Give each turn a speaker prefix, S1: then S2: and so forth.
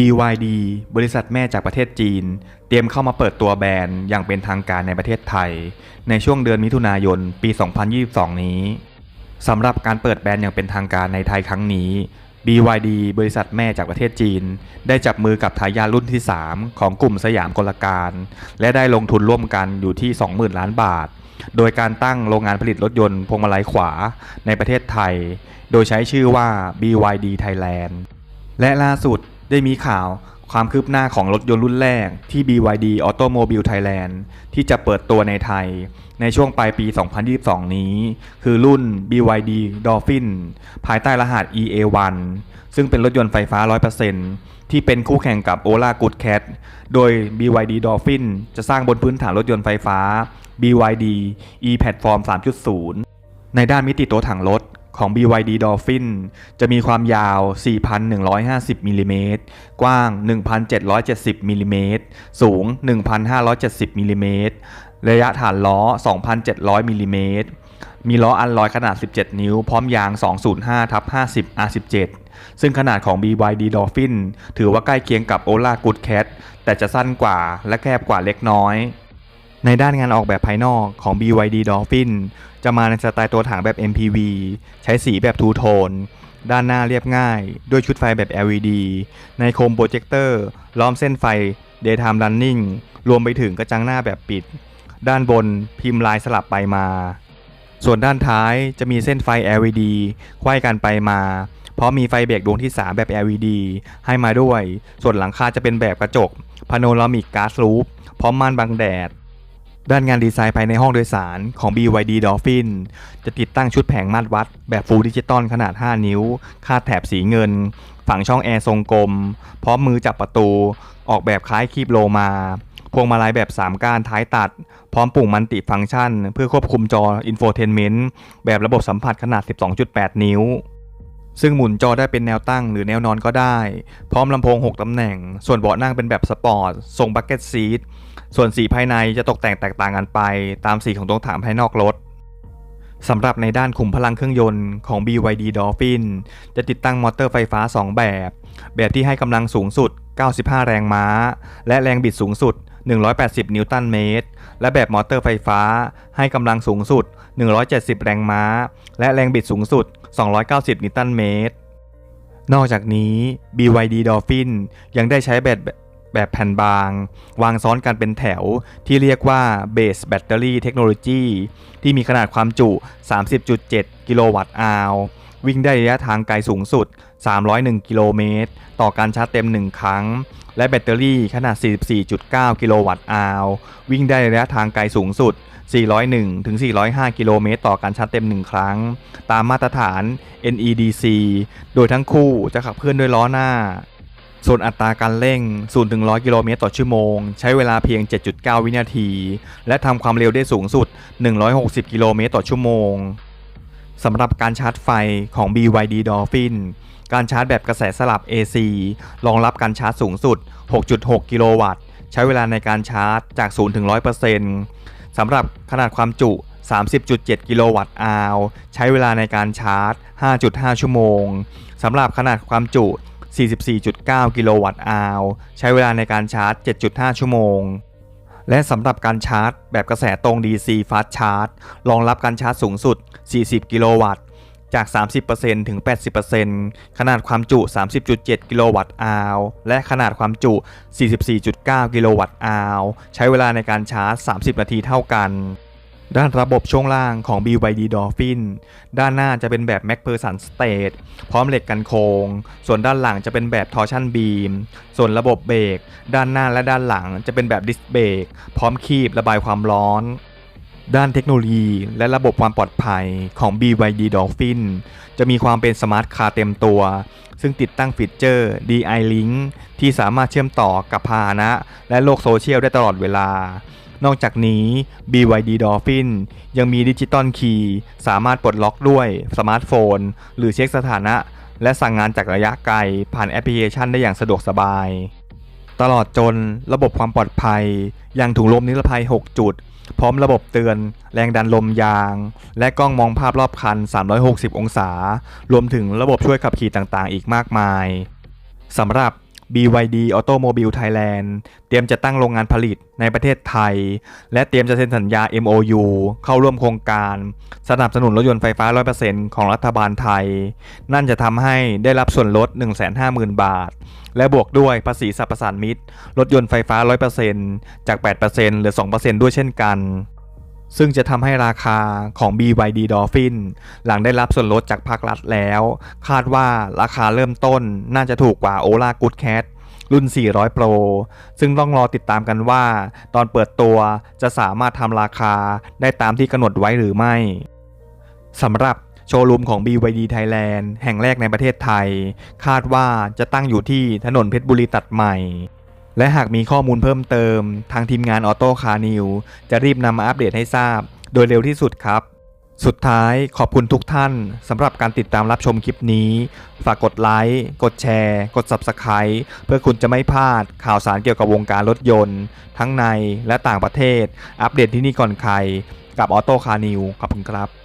S1: BYD บริษัทแม่จากประเทศจีน เตรียมเข้ามาเปิดตัวแบรนด์อย่างเป็นทางการในประเทศไทย ในช่วงเดือนมิถุนายน ปี 2022 นี้สำหรับการเปิดแบรนด์อย่างเป็นทางการในไทยครั้งนี้ BYD บริษัทแม่จากประเทศจีน ได้จับมือกับทายาทรุ่นที่ 3 ของกลุ่มสยามกลการ และได้ลงทุนร่วมกันอยู่ที่ 20,000 ล้านบาท โดยการตั้งโรงงานผลิตรถยนต์พวงมาลัยขวาในประเทศไทย โดยใช้ชื่อว่า BYD Thailand และล่าสุด ได้มีข่าวความคืบหน้าของรถยนต์รุ่นแรกที่ BYD Automobile Thailand ที่จะเปิดตัวในไทย ในช่วงปลายปี 2022 นี้ คือรุ่น BYD Dolphin ภายใต้รหัส EA1 ซึ่งเป็นรถยนต์ไฟฟ้า 100%ที่เป็นคู่แข่งกับ Ola Good Cat โดย BYD Dolphin จะสร้างบนพื้นฐานรถยนต์ไฟฟ้า BYD e-Platform 3.0 ในด้านมิติตัวถังรถ ของ BYD Dolphin จะมีความยาว 4,150มิลลิเมตรกว้าง 1,770มิลลิเมตรสูง 1,570มิลลิเมตรระยะฐานล้อ 2,700มิลลิเมตรมีล้ออันลอยขนาด 17 นิ้ว พร้อมยาง 205ทับ50 R17 ซึ่งขนาดของ BYD Dolphin ถือว่าใกล้เคียงกับ Ola Good Cat แต่จะสั้นกว่าและแคบกว่าเล็กน้อย ในด้านงานออกแบบภายนอกของ BYD Dolphin จะมาในสไตล์ตัวถังแบบ MPV ใช้สีแบบทูโทน ด้านหน้าเรียบง่าย ด้วยชุดไฟแบบ LED ในโคมโปรเจคเตอร์ล้อมเส้นไฟ Daytime Running รวมไปถึงกระจังหน้าแบบปิด ด้านบนพิมพ์ลายสลับไปมา ส่วนด้านท้ายจะมีเส้นไฟ LED ไขว้กันไปมา เพราะมีไฟเบรกดวงที่ 3 แบบ LED ให้มาด้วย ส่วนหลังคาจะเป็นแบบกระจกพาโนรามิกก๊าซรูฟพร้อมม่านบังแดด ด้านงานดีไซน์ภายในห้องโดยสารของ BYD Dolphin จะติดตั้งชุดแผงมาตรวัด แบบฟูลดิจิตอลขนาด 5 นิ้ว คาดแถบสีเงิน ฝังช่องแอร์ทรงกลม พร้อมมือจับประตู ออกแบบคล้ายคีบโลมา พวงมาลัยแบบ 3 ก้านท้ายตัด พร้อมปุ่มมันติฟังก์ชัน เพื่อควบคุมจออินโฟเทนเมนต์แบบระบบสัมผัสขนาด 12.8 นิ้ว ซึ่งหมุนจอได้เป็นแนวตั้งหรือแนวนอนก็ได้ พร้อมลำโพง 6 ตำแหน่ง ส่วนเบาะนั่งเป็นแบบสปอร์ต ทรงบักเก็ตซีท ส่วนสีภายในจะตกแต่งแตกต่างกันไป ตามสีของตรงฐานภายนอกรถสำหรับในด้านขุมพลังเครื่องยนต์ของ BYD Dolphin จะติดตั้งมอเตอร์ไฟฟ้า 2 แบบ แบบที่ให้กำลังสูงสุด 95 แรงม้า และแรงบิดสูงสุด 180 นิวตันเมตร และแบบมอเตอร์ไฟฟ้าให้กำลังสูงสุด 170 แรงม้า และแรงบิดสูงสุด 290 นิวตันเมตร นอกจากนี้ BYD Dolphin ยังได้ใช้แบตแบบแผ่นบาง วางซ้อนกันเป็นแถวที่เรียกว่า Base Battery Technology ที่มีขนาดความจุ 30.7 กิโลวัตต์อาว วิ่งได้ระยะทางไกลสูงสุด 301 กิโลเมตร ต่อการชาร์จเต็ม 1 ครั้ง และแบตเตอรี่ขนาด 44.9 กิโลวัตต์อาววิ่งได้ระยะทางไกลสูงสุด 401 ถึง 405 กิโลเมตร ต่อการชาร์จเต็ม 1 ครั้ง ตามมาตรฐาน NEDC โดยทั้งคู่จะขับเคลื่อนด้วยล้อหน้า ส่วนอัตราการเร่ง 0 ถึง 100 กิโลเมตรต่อชั่วโมง ใช้เวลาเพียง 7.9 วินาที และทำความเร็วได้สูงสุด 160 กิโลเมตรต่อชั่วโมง สำหรับการชาร์จไฟของ BYD Dolphin การชาร์จแบบกระแสสลับ AC รองรับการชาร์จสูงสุด 6.6 กิโลวัตต์ ใช้เวลาในการชาร์จจาก 0 ถึง 100%สำหำหรับขนาดความจุ 30.7 กิโลวัตต์อาวใช้เวลาในการชาร์จ 5.5 ชั่วโมง สำหรับขนาดความจุ 44.9 กิโลวัตต์อาวใช้เวลาในการชาร์จ 7.5 ชั่วโมง และสำหรับการชาร์จ แบบกระแสตรง DC Fast Charge รองรับการชาร์จสูงสุด 40 กิโลวัตต์ จาก 30%ถึง 80%ขนาดความจุ 30.7 กิโลวัตต์อาวและขนาดความจุ 44.9 กิโลวัตต์อาวใช้เวลาในการชาร์จ 30 นาทีเท่ากัน ด้านระบบช่วงล่างของ BYD Dolphin ด้านหน้าจะเป็นแบบ MacPherson State พร้อมเหล็กกันโครงส่วนด้านหลังจะเป็นแบบ Torsion Beam ส่วนระบบเบรกด้านหน้าและด้านหลังจะเป็นแบบ Disc Brake พร้อมคีบระบายความร้อน ด้านเทคโนโลยีและระบบความปลอดภัยของ BYD Dolphin จะมีความเป็นสมาร์ทคาร์เต็มตัว ซึ่งติดตั้งฟีเจอร์ DI Link ที่สามารถเชื่อมต่อกับพาหนะ และโลกโซเชียลได้ตลอดเวลา นอกจากนี้ BYD Dolphin ยังมีดิจิตอลคีย์สามารถปลดล็อกด้วยสมาร์ทโฟน หรือเช็คสถานะ และสั่งงานจากระยะไกล ผ่านแอปพลิเคชันได้อย่างสะดวกสบาย ตลอดจนระบบความปลอดภัย อย่างถุงลมนิรภัย 6 จุด พร้อมระบบเตือน แรงดันลมยาง และกล้องมองภาพรอบคัน 360 องศา รวมถึงระบบช่วยขับขี่ต่างๆ อีกมากมายสำหรับ BYD Automobile Thailand เตรียมจะตั้งโรงงานผลิตในประเทศไทย และเตรียมจะเซ็นสัญญา MOU เข้าร่วมโครงการ สนับสนุนรถยนต์ไฟฟ้า 100%ของรัฐบาลไทย นั่นจะทำให้ได้รับส่วนลด 150,000 บาท และบวกด้วยภาษีสรรพสานมิตร รถยนต์ไฟฟ้า 100%จาก 8%เหลือ 2%ด้วยเช่นกัน ซึ่งจะทำให้ราคาของ BYD Dolphin หลังได้รับส่วนลดจากภาครัฐแล้ว คาดว่าราคาเริ่มต้นน่าจะถูกกว่า Ola Good Cat รุ่น 400 Pro ซึ่งต้องรอติดตามกันว่า ตอนเปิดตัวจะสามารถทำราคาได้ตามที่กำหนดไว้หรือไม่สำหรับโชว์รูมของ BYD Thailand แห่งแรกในประเทศไทย คาดว่าจะตั้งอยู่ที่ถนนเพชรบุรีตัดใหม่ และหากมีข้อมูลเพิ่มเติม ทางทีมงานออโต้คาร์นิวจะรีบนำมาอัปเดตให้ทราบ โดยเร็วที่สุดครับ สุดท้ายขอบคุณทุกท่านสำหรับการติดตามรับชมคลิปนี้ ฝากกดไลค์ กดแชร์ กด Subscribe เพื่อคุณจะไม่พลาดข่าวสารเกี่ยวกับวงการรถยนต์ ทั้งในและต่างประเทศ อัปเดตที่นี่ก่อนใคร กับออโต้คาร์นิวขอบคุณครับ